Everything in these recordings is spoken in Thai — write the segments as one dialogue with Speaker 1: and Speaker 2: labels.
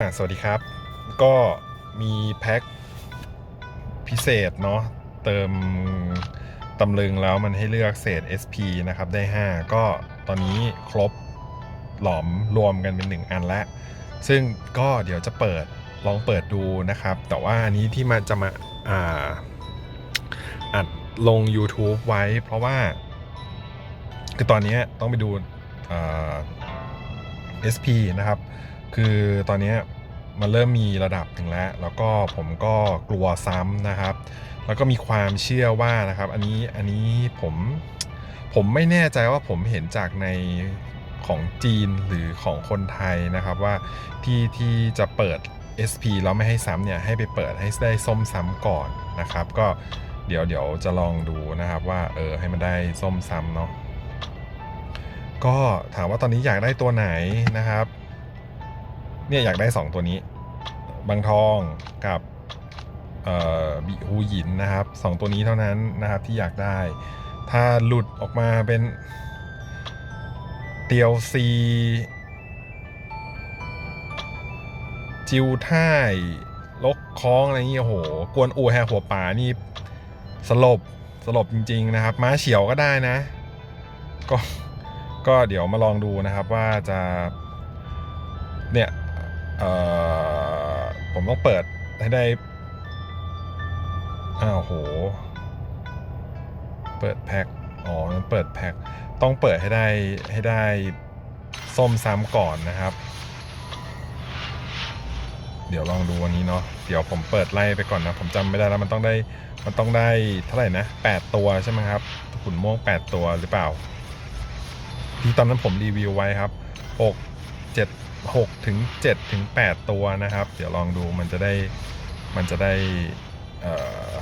Speaker 1: สวัสดีครับ ก็มีแพ็คพิเศษเนาะเติมตำลึงแล้วมันให้เลือกเศษ SP นะครับ ได้ 5 ก็ตอนนี้ครบหลอมรวมกันเป็น 1 อันแล้ว ซึ่งก็เดี๋ยวจะเปิดลองเปิดดูนะครับ แต่ว่าอันนี้ที่มาจะมาอ่าอัดลง YouTube ไว้ เพราะว่า คือตอนนี้ต้องไปดูอ่า SP นะครับ คือตอนนี้มันเริ่มมีระดับถึงแล้ว แล้วก็ผมก็กลัวซ้ำนะครับ แล้วก็มีความเชื่อว่านะครับ อันนี้อันนี้ผมผมไม่แน่ใจว่าผมเห็นจากในของจีนหรือของคนไทยนะครับว่าที่ที่จะเปิด SP แล้วไม่ให้ซ้ำเนี่ยให้ไปเปิดให้ได้ส้มซ้ำก่อนนะครับ ก็เดี๋ยวเดี๋ยวจะลองดูนะครับว่าเออให้มันได้ส้มซ้ำเนาะก็ถามว่าตอนนี้อยากได้ตัวไหนนะครับ เนี่ยอยากได้ 2 ตัวนี้ บางทองกับบิฮูหยินนะครับ 2 ตัวนี้เท่านั้นนะครับที่อยากได้ ถ้าหลุดออกมาเป็นเตียวซี จิวท่ายลกคล้องอะไรนี่โอ้โห กวนอูแฮหัวป่านี่สลบสลบจริง ๆ นะครับ ม้าเฉียวก็ได้นะ ก็ก็เดี๋ยวมาลองดูนะครับว่าจะเนี่ย ผมต้องเปิดให้ได้ อ้าวโห เปิดแพ็ค อ๋อเปิดแพ็ค ต้องเปิดให้ได้ให้ได้ส้มซ้ำก่อนนะครับ เดี๋ยวลองดูวันนี้เนาะ เดี๋ยวผมเปิดไล่ไปก่อนนะ ผมจำไม่ได้แล้วมันต้องได้ มันต้องได้เท่าไหร่นะ 8 ตัวใช่ไหมครับ ขุนม่วง 8 ตัวหรือเปล่า ที่ตอนนั้นผมรีวิวไว้ครับ 6 7 6ถึง7ถึง8ตัวนะครับ เดี๋ยวลองดูมันจะได้มันจะได้เอ่อ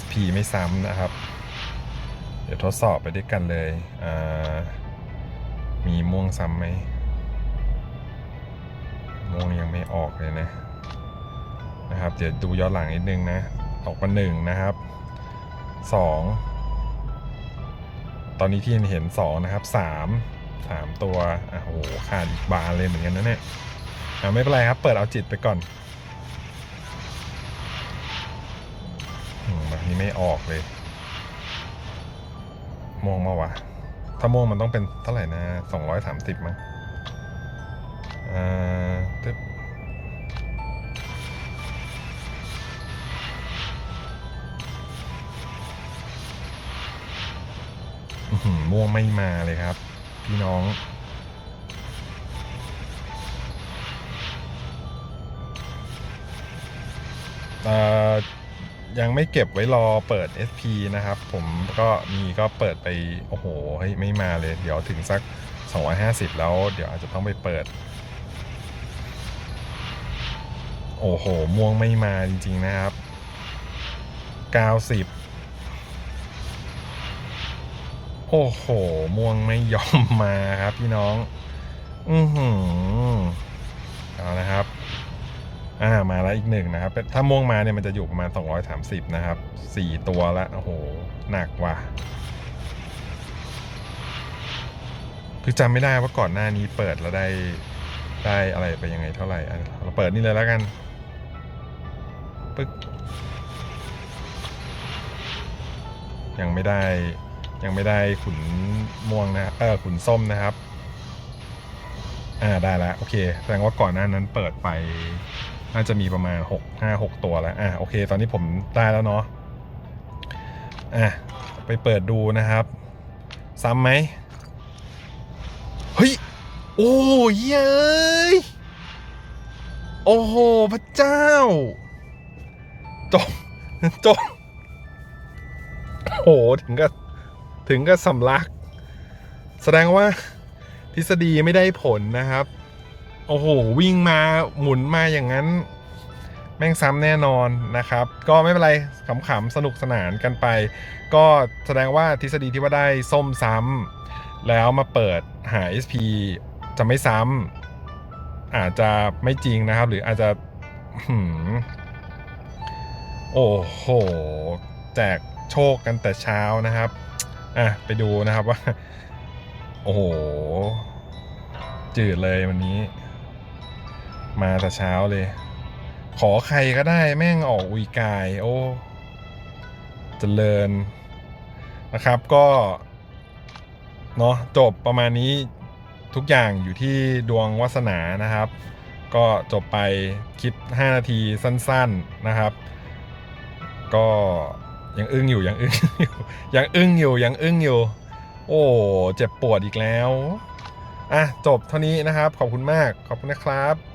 Speaker 1: SP ไม่ซ้ำนะครับ เดี๋ยวทดสอบไปด้วยกันเลย มีม่วงซ้ำไหม ม่วงยังไม่ออกเลยนะ นะครับ เดี๋ยวดูย้อนหลังนิดนึงนะ ออกมาหนึ่งนะครับสอง ตอนนี้ที่เห็น2นะครับ 3 3ตัวอะโอ้โหขาดอีกบานเลยเหมือนกันนะเนี่ยอะไม่เป็นไรครับ เปิดเอาจิตไปก่อนอมแบบนี้ไม่ออกเลยม่วงมาวะ ถ้าม่วงมันต้องเป็นเท่าไหร่นะ230มั้งอ่าตึ๊บอื้อหือม่วงไม่มาเลยครับ พี่น้องยังไม่เก็บไว้รอเปิด SP นะครับ ผมก็มีก็เปิดไป โอ้โหเฮ้ยไม่มาเลย เดี๋ยวถึงสัก 250 แล้ว เดี๋ยวอาจจะต้องไปเปิด โอ้โห ม่วงไม่มาจริง ๆ นะครับ 90 โอ้โห ม่วงไม่ยอมมาครับพี่น้อง อือหือเอานะครับ อ่า มาแล้วอีกหนึ่งนะครับ ถ้าม่วงมาเนี่ยมันจะอยู่ประมาณ 230 นะครับ 4 ตัวละ โอ้โห หนักว่ะ คือจำไม่ได้ว่าก่อนหน้านี้เปิดแล้วได้ ได้อะไรไปยังไงเท่าไหร่เราเปิดนี่เลยแล้วกัน ปึ๊ก ยังไม่ได้ ยังไม่ได้ขุนม่วงนะเออขุนส้มนะครับอ่าได้แล้วโอเคแสดงว่าก่อนหน้านั้นเปิดไปน่าจะมีประมาณ6 5 6 ตัวแล้วอะโอเค ตอนนี้ผมได้แล้วเนาะอะไปเปิดดูนะครับ ซ้ำไหมเฮ้ยโอ้ยเย้ยโอ้โหพระเจ้าจบจบโอ้โหถึงกับ ถึงกับสำลัก แสดงว่าทฤษฎีไม่ได้ผลนะครับ โอ้โห วิ่งมาหมุนมาอย่างนั้น แม่งซ้ำแน่นอนนะครับ ก็ไม่เป็นไรขำๆสนุกสนานกันไป ก็แสดงว่าทฤษฎีที่ว่าได้ส้มซ้ำแล้วมาเปิดหา SP จะไม่ซ้ำอาจจะไม่จริงนะครับ หรืออาจจะโอ้โห แจกโชคกันแต่เช้านะครับ อะไปดูนะครับว่า โอ้โห จืดเลยวันนี้ มาแต่เช้าเลย ขอใครก็ได้แม่งออกอุยกาย โอ้เจริญนะครับก็เนาะจบประมาณนี้ทุกอย่างอยู่ที่ดวงวาสนานะครับ ก็จบไปคลิป 5 นาทีสั้น ๆนะครับ ก็ ยังอึ้งอยู่ยังอึ้งอยู่ยังอึ้งอยู่ยังอึ้งอยู่ โอ้เจ็บปวดอีกแล้วอะจบเท่านี้นะครับ ขอบคุณมากขอบคุณนะครับ